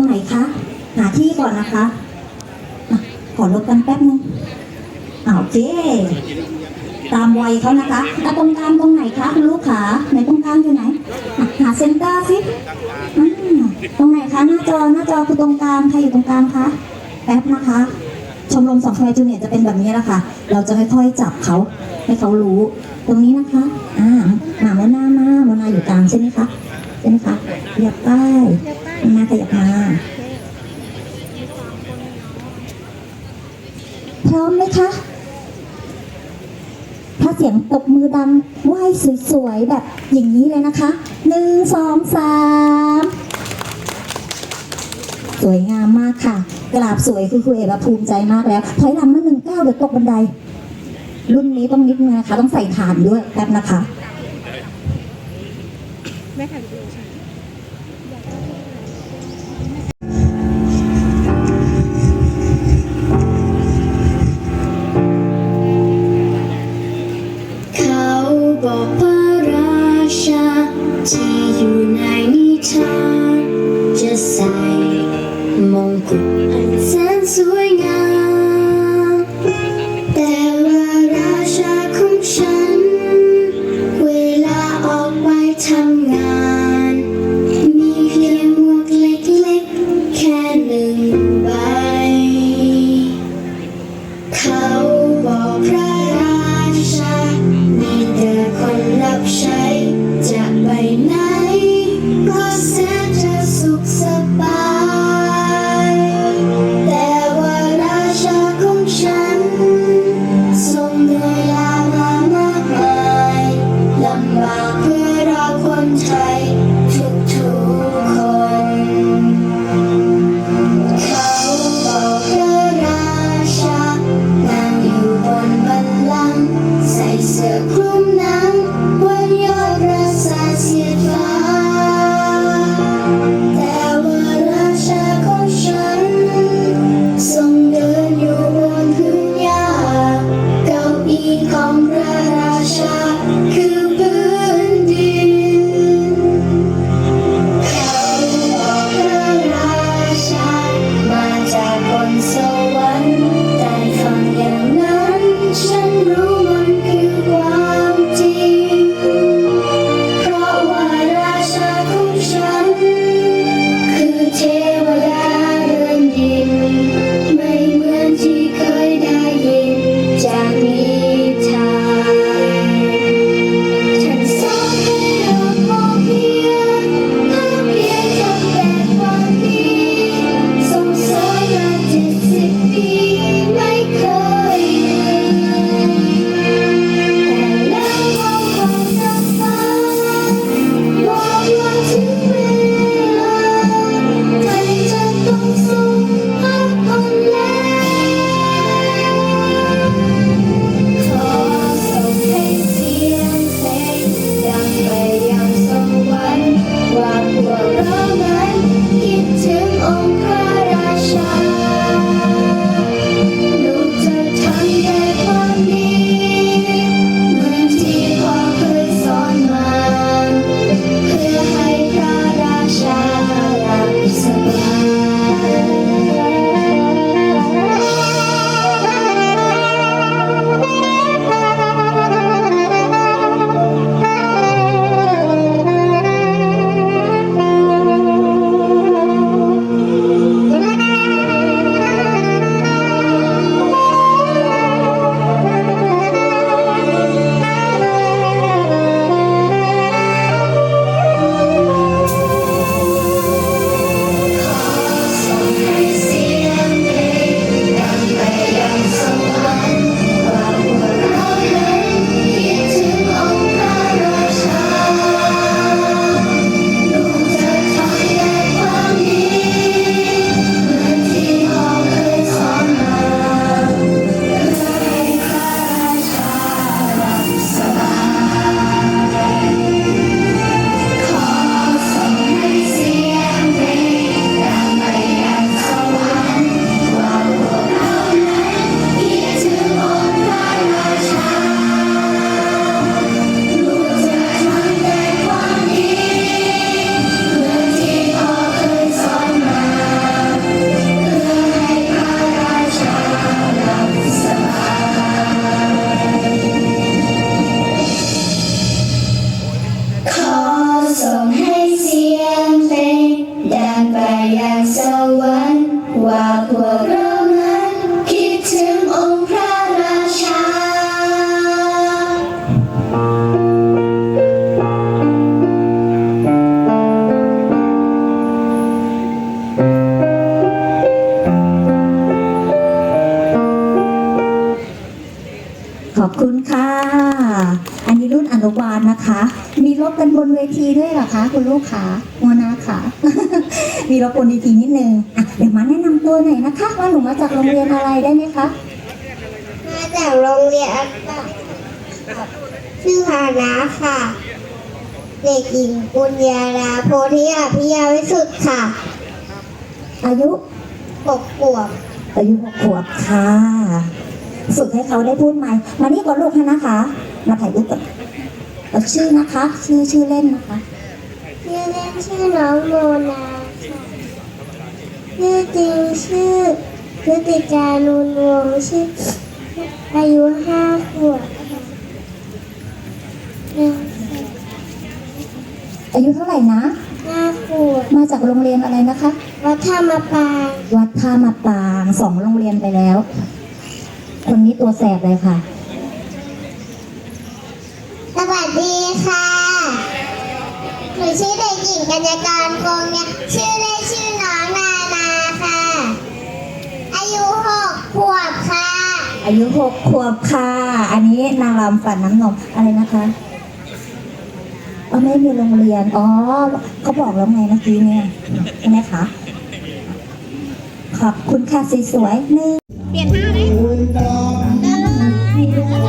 รงไหนคะ หาที่ก่อนนะคะอะขอลบกันแป๊บนึงอ่าโอเคตามวัยเขานะคะแล้วตรงกลางตรงไหนคะคุณลูกขาไหนตรงกลางอยู่ไหน หาเซนเตอร์สิตรงไหนคะหน้าจอหน้าจอคือตรงกลางใครอยู่ตรงกลางคะแป๊บนะคะ ชมรมสองแควจูเนียจะเป็นแบบนี้แหละค่ะ เราจะค่อยๆจับเขาให้เขารู้ ตรงนี้นะคะ อ่าหมาโมนามาโมนาอยู่กลางใช่ไหมคะ ใช่ไหมคะขยับใต้มาขยับมาพร้อมไหมคะ ถ้าเสียงตบมือดังไหวสวยๆ แบบอย่างนี้เลยนะคะ หนึ่งสองสามสวยงามมากค่ะ กราบสวยคือครูเอกภูมิใจมากแล้วถอยหลังมาหนึ่งก้าวเดี๋ยวตกบันได รุ่นนี้ต้องนิดนึงนะคะ ต้องใส่ฐานด้วยแป๊บนะคะ ไม่ถ่ายวิดีโอใช่ เขาบอกพระรา อันนี้รุ่นอนุบาลนะคะ มีรบกันบนเวทีด้วยหรอคะคุณลูกขาโมนาค่ะมีรบบนเวทีนิดนึงอะเดี๋ยวมาแนะนำตัวหน่อยนะคะ ว่าหนูมาจากโรงเรียนอะไรได้ไหมคะมาจากโรงเรียนอัตชื่อพานาค่ะ เด็กหญิงปุญญาลาโพธิอภิยาวิสุทธ์ค่ะ อายุหกขวบอายุหกขวบค่ะ ฝึกให้เขาได้พูดใหม่ มานี่ก่อนลูกนะคะ มาถ่ายรูปก่อนเอาชื่อนะคะ ชื่อชื่อเล่นนะคะ ชื่อเล่นชื่อน้องโมนาค่ะชื่อจริงชื่อพฤติการนุนวงศ์ชื่ออายุห้าขวบค่ะหนึ่งอายุเท่าไหร่นะห้าขวบมาจากโรงเรียนอะไรนะคะ วัดธรรมปาง วัดท่ามาปรางสองโรงเรียนไปแล้ว คนนี้ตัวแสบเลยค่ะ สวัสดีค่ะ หนูชื่อเด็กหญิงกัญญากรคงเนี่ยชื่อเล่นชื่อน้องนานาค่ะ อายุหกขวบค่ะ อายุหกขวบค่ะ อันนี้นางรำฝันน้ำนมอะไรนะคะอ๋อไม่มีโรงเรียน อ๋อเขาบอกแล้วไงเมื่อกี้เนี่ย ใช่ไหมคะ ขอบคุณค่ะสวยๆหนึ่ง เปลี่ยนท่าเลยเดินเลย